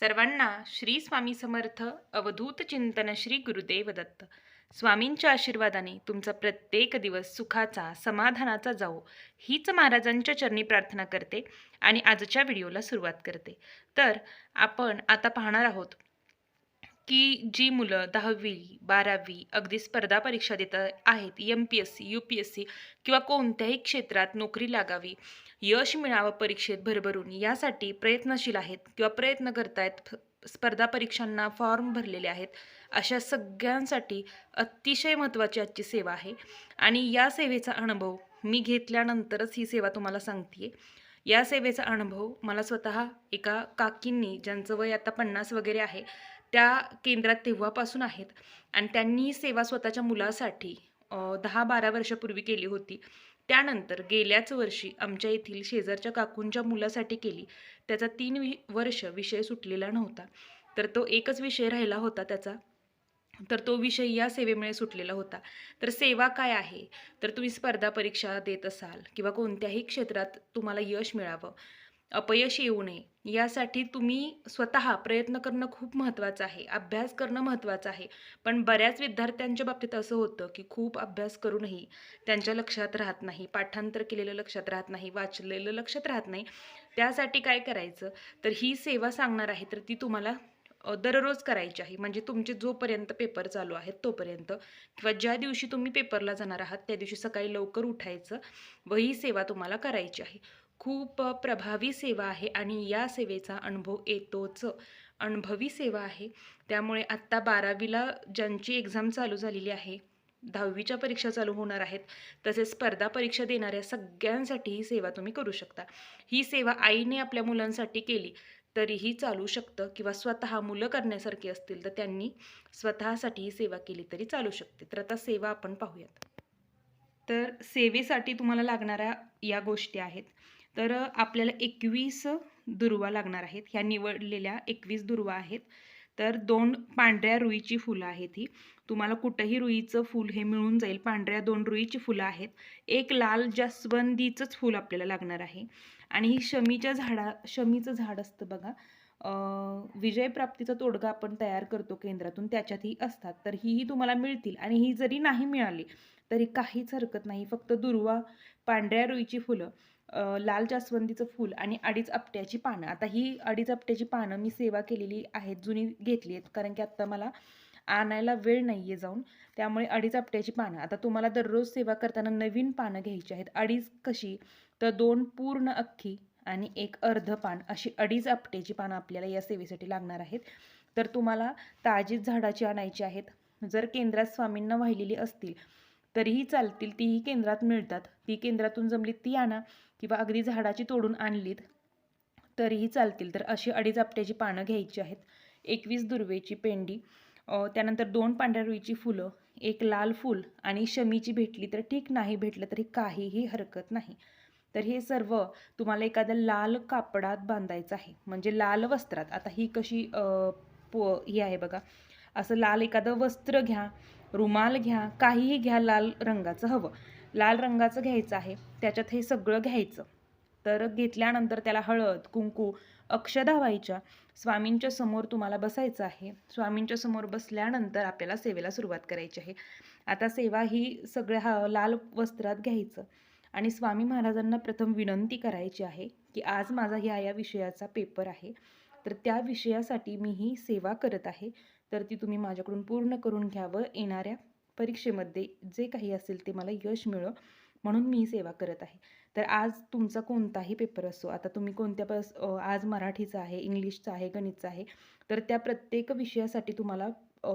सर्वांना श्री स्वामी समर्थ अवधूत चिंतन श्री गुरुदेव दत्त. स्वामींच्या आशीर्वादाने तुमचा प्रत्येक दिवस सुखाचा समाधानाचा जावो हीच महाराजांच्या चरणी प्रार्थना करते आणि आजच्या व्हिडिओला सुरुवात करते. तर आपण आता पाहणार आहोत की जी मुलं दहावी बारावी अगदी स्पर्धा परीक्षा देत आहेत M P S C U P S C किंवा कोणत्याही क्षेत्रात नोकरी लागावी यश मिळावं परीक्षेत भरभरून यासाठी प्रयत्नशील आहेत किंवा प्रयत्न करतायत फ- स्पर्धा परीक्षांना फॉर्म भरलेले आहेत अशा सगळ्यांसाठी अतिशय महत्त्वाची आजची सेवा आहे. आणि या सेवेचा अनुभव मी घेतल्यानंतरच ही सेवा तुम्हाला सांगते या सेवेचा अनुभव मला स्वतः एका काकींनी ज्यांचं वय आता पन्नास वगैरे आहे त्या केंद्रात तेव्हापासून आहेत. आणि त्यांनी सेवा स्वतःच्या मुलासाठी दहा बारा वर्षापूर्वी केली होती. त्यानंतर गेल्याच वर्षी आमच्या येथील शेजारच्या काकूंच्या मुलासाठी केली. त्याचा तीन वि वर्ष विषय सुटलेला नव्हता. तर तो एकच विषय राहिला होता त्याचा. तर तो विषय या सेवेमुळे सुटलेला होता. तर सेवा काय आहे? तर तुम्ही स्पर्धा परीक्षा देत असाल किंवा कोणत्याही क्षेत्रात तुम्हाला यश मिळावं. अपयश येऊ नये. यासाठी तुम्ही स्वतः प्रयत्न करणं खूप महत्त्वाचं आहे. अभ्यास करणं महत्त्वाचं आहे. पण बऱ्याच विद्यार्थ्यांच्या बाबतीत असं होतं की खूप अभ्यास करूनही त्यांच्या लक्षात राहत नाही. पाठांतर केलेलं लक्षात राहत नाही. वाचलेलं लक्षात राहत नाही. त्यासाठी काय करायचं? तर ही सेवा सांगणार आहे. तर ती तुम्हाला दररोज करायची आहे. म्हणजे तुमचे जोपर्यंत पेपर चालू आहेत तोपर्यंत. किंवा ज्या दिवशी तुम्ही पेपरला जाणार आहात त्या दिवशी सकाळी लवकर उठायचं व ही सेवा तुम्हाला करायची आहे. खूप प्रभावी सेवा आहे आणि या सेवेचा अनुभव येतोच. अनुभवी सेवा आहे. त्यामुळे आत्ता बारावीला ज्यांची एक्झाम चालू झालेली आहे दहावीच्या परीक्षा चालू होणार आहेत तसेच स्पर्धा परीक्षा देणाऱ्या सगळ्यांसाठी ही सेवा तुम्ही करू शकता. ही सेवा आईने आपल्या मुलांसाठी केली तरीही चालू शकतं किंवा स्वतः मुलं करण्यासारखी असतील तर त्यांनी स्वतःसाठी ही सेवा केली तरी चालू शकते. तर आता सेवा आपण पाहूयात. तर सेवेसाठी तुम्हाला लागणाऱ्या या गोष्टी आहेत. तर आपल्याला एकवीस दुर्वा लागणार आहेत. ह्या निवडलेल्या एकवीस दुर्वा आहेत. तर दोन पांढऱ्या रुईची फुलं आहेत ही. तुम्हाला कुठंही रुईचं फूल हे मिळून जाईल. पांढऱ्या दोन रुईची फुलं आहेत. एक लाल जास्वंदीचंच फूल आपल्याला लागणार आहे. आणि ही शमीच्या झाडा शमीचं झाड असतं बघा. विजयप्राप्तीचा तोडगा आपण तयार करतो केंद्रातून. त्याच्यातही असतात. तर हीही तुम्हाला मिळतील. आणि ही जरी नाही मिळाली तरी काहीच हरकत नाही. फक्त दुर्वा पांढऱ्या रुईची फुलं. लाल जास्वंदीचं फूल आणि अडीच आपट्याची पानं. आता ही अडीच आपट्याची पानं मी सेवा केलेली आहेत जुनी घेतली आहेत. कारण की आत्ता मला आणायला वेळ नाही आहे जाऊन. त्यामुळे अडीच आपट्याची पानं. आता तुम्हाला दररोज सेवा करताना नवीन पानं घ्यायची आहेत. अडीच कशी? तर दोन पूर्ण अख्खी आणि एक अर्ध पान अशी अडीच आपट्याची पानं आपल्याला या सेवेसाठी लागणार आहेत. तर तुम्हाला ताजीच झाडाची आणायची आहेत. जर केंद्रात स्वामींना वाहिलेली असतील तरीही चालतील तीही केंद्रात मिळतात. ती केंद्रातून जमलीत ती आणा किंवा अगदी झाडाची तोडून आणलीत तरीही चालतील. तर अशी अडीच आपट्याची पानं घ्यायची आहेत. एकवीस दुर्वेची पेंडी त्यानंतर दोन पांढऱ्या रुईची फुलं एक लाल फूल आणि शमीची भेटली तर ठीक नाही भेटलं तरी काहीही हरकत नाही. तर हे सर्व तुम्हाला एखाद्या लाल कापडात बांधायचं आहे. म्हणजे लाल वस्त्रात. आता ही कशी पो ही आहे बघा. असं लाल एखादं वस्त्र घ्या. रुमाल घ्या काहीही घ्या लाल रंगाचं हवं. लाल रंगाचं घ्यायचं आहे त्याच्यात हे सगळं घ्यायचं. तर घेतल्यानंतर त्याला हळद कुंकू अक्षदा व्हायच्या. स्वामींच्या समोर तुम्हाला बसायचं आहे. स्वामींच्या समोर बसल्यानंतर आपल्याला सेवेला सुरुवात करायची आहे. आता सेवा ही सगळ्या हा लाल वस्त्रात घ्यायचं. आणि स्वामी महाराजांना प्रथम विनंती करायची आहे की आज माझा ह्या या विषयाचा पेपर आहे. तर त्या विषयासाठी मी ही सेवा करत आहे. तर ती तुम्ही माझ्याकडून पूर्ण करून घ्यावं. येणाऱ्या परीक्षेमध्ये जे काही असेल ते मला यश मिळो म्हणून मी सेवा करत आहे. तर आज तुमचा कोणताही पेपर असो आता तुम्ही कोणत्या पस आज मराठीचा आहे इंग्लिशचा आहे गणितचा आहे तर त्या प्रत्येक विषयासाठी तुम्हाला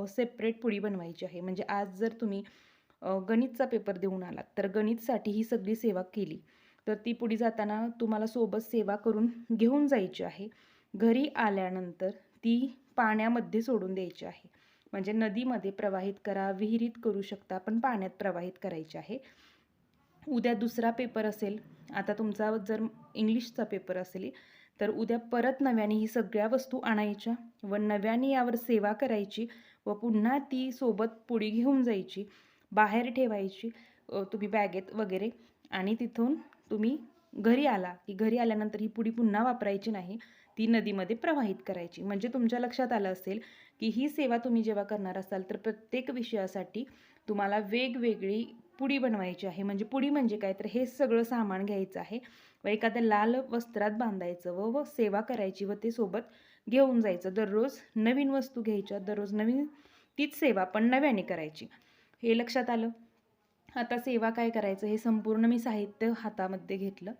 सेपरेट पुडी बनवायची आहे. म्हणजे आज जर तुम्ही गणितचा पेपर देऊन आलात तर गणितसाठी ही सगळी सेवा केली तर ती पुढे जाताना तुम्हाला सोबत सेवा करून घेऊन जायची आहे. घरी आल्यानंतर ती पाण्यामध्ये सोडून द्यायची आहे. म्हणजे नदीमध्ये प्रवाहित करा विहिरीत करू शकता पण पाण्यात प्रवाहित करायची आहे. उद्या दुसरा पेपर असेल आता तुमचा जर इंग्लिशचा पेपर असेल तर उद्या परत नव्याने ही सगळ्या वस्तू आणायच्या व नव्याने यावर सेवा करायची व पुन्हा ती सोबत पुडी घेऊन जायची बाहेर ठेवायची तुम्ही बॅगेत वगैरे आणि तिथून तुम्ही घरी आला. की घरी आल्यानंतर ही पुडी पुन्हा वापरायची नाही. ती नदीमध्ये प्रवाहित करायची. म्हणजे तुमच्या लक्षात आलं असेल की ही सेवा तुम्ही जेव्हा करणार असाल तर प्रत्येक विषयासाठी तुम्हाला वेगवेगळी पुडी बनवायची आहे. म्हणजे पुडी म्हणजे काय? तर हे सगळं सामान घ्यायचं आहे व एखाद्या लाल वस्त्रात बांधायचं व व सेवा करायची व ते सोबत घेऊन जायचं. दररोज नवीन वस्तू घ्यायच्या दररोज नवीन तीच सेवा पण नव्याने करायची. हे लक्षात आलं? आता सेवा काय करायचं? हे संपूर्ण मी साहित्य हातामध्ये घेतलं.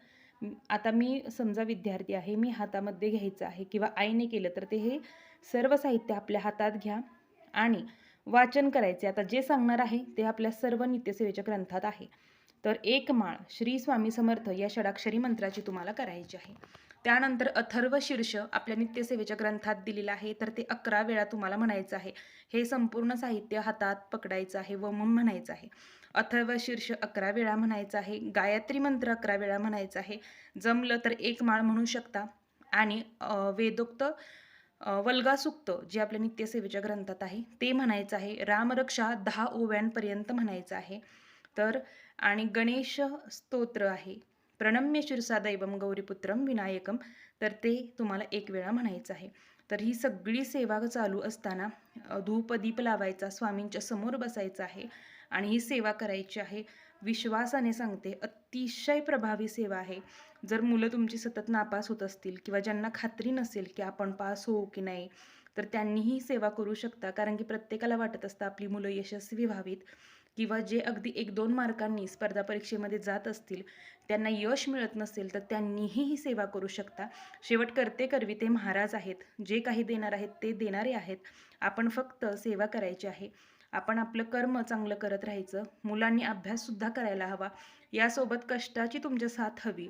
आता मी समजा विद्यार्थी आहे मी हातामध्ये घ्यायचं आहे किंवा आईने केलं तर ते हे सर्व साहित्य आपल्या हातात घ्या आणि वाचन करायचे. आता जे सांगणार आहे ते आपल्या सर्व नित्यसेवेच्या ग्रंथात आहे. तर एक माळ श्री स्वामी समर्थ या षडाक्षरी मंत्राची तुम्हाला करायची आहे. त्यानंतर अथर्व शीर्ष आपल्या नित्यसेवेच्या ग्रंथात दिलेलं आहे. तर ते अकरा वेळा तुम्हाला म्हणायचं आहे. हे संपूर्ण साहित्य हातात पकडायचं आहे व मग म्हणायचं आहे. अथर्व शीर्ष अकरा वेळा म्हणायचं आहे. गायत्री मंत्र अकरा वेळा म्हणायचं आहे. जमलं तर एक माळ म्हणू शकता. आणि वेदोक्त वल्गासुक्त जे आपल्या नित्यसेवेच्या ग्रंथात आहे ते म्हणायचं आहे. रामरक्षा दहा ओव्यांपर्यंत म्हणायचं आहे. तर आणि गणेश स्तोत्र आहे. प्रणम्य शिरसा दैवम गौरीपुत्रम विनायकम. तर ते तुम्हाला एक वेळा म्हणायचं आहे. तर ही सगळी सेवा चालू असताना धूपदीप धूप दीप लावायचा स्वामींच्या समोर बसायचं आहे आणि ही सेवा करायची आहे. विश्वासाने सांगते अतिशय प्रभावी सेवा आहे. जर मुलं तुमची सतत नापास होत असतील किंवा ज्यांना खात्री नसेल की आपण पास होऊ की नाही तर त्यांनीही सेवा करू शकता. कारण की प्रत्येकाला वाटत असतं आपली मुलं यशस्वी व्हावीत. किंवा जे अगदी एक दोन मार्कांनी स्पर्धा परीक्षेमध्ये जात असतील त्यांना यश मिळत नसेल तर त्यांनीही ही सेवा करू शकता. शेवट करते करवी ते महाराज आहेत. जे काही देणार आहेत ते देणारे आहेत. आपण फक्त सेवा करायची आहे. आपण आपलं कर्म चांगलं करत राहायचं. मुलांनी अभ्याससुद्धा करायला हवा. यासोबत कष्टाची तुमच्या साथ हवी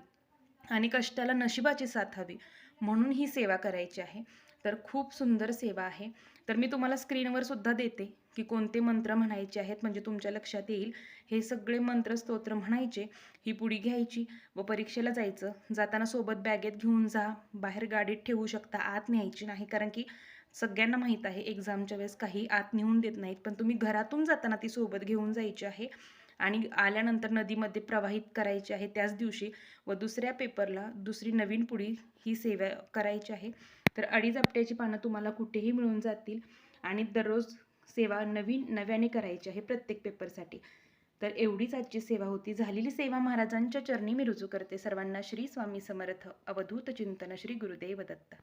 आणि कष्टाला नशिबाची साथ हवी. म्हणून ही सेवा करायची आहे. तर खूप सुंदर सेवा आहे. तर मी तुम्हाला स्क्रीनवर सुद्धा देते की कोणते मंत्र म्हणायचे आहेत म्हणजे तुमच्या लक्षात येईल. हे सगळे मंत्र स्तोत्र म्हणायचे ही पुडी घ्यायची व परीक्षेला जायचं. जाताना सोबत बॅगेत घेऊन जा बाहेर गाडीत ठेवू शकता आत न्यायची नाही कारण की सगळ्यांना माहीत आहे एक्झामच्या वेळेस काही आत नेऊन देत नाहीत. पण तुम्ही घरातून जाताना ती सोबत घेऊन जायची आहे आणि आल्यानंतर नदीमध्ये प्रवाहित करायची आहे त्याच दिवशी व दुसऱ्या पेपरला दुसरी नवीन पुडी ही सेवा करायची आहे. तर अडीच आपट्याची पानं तुम्हाला कुठेही मिळून जातील आणि दररोज सेवा नवीन नव्याने करायची आहे प्रत्येक पेपरसाठी. तर एवढीच आजची सेवा होती. झालेली सेवा महाराजांच्या चरणी मी रुजू करते. सर्वांना श्री स्वामी समर्थ. अवधूत चिंतन श्री गुरुदेव दत्त.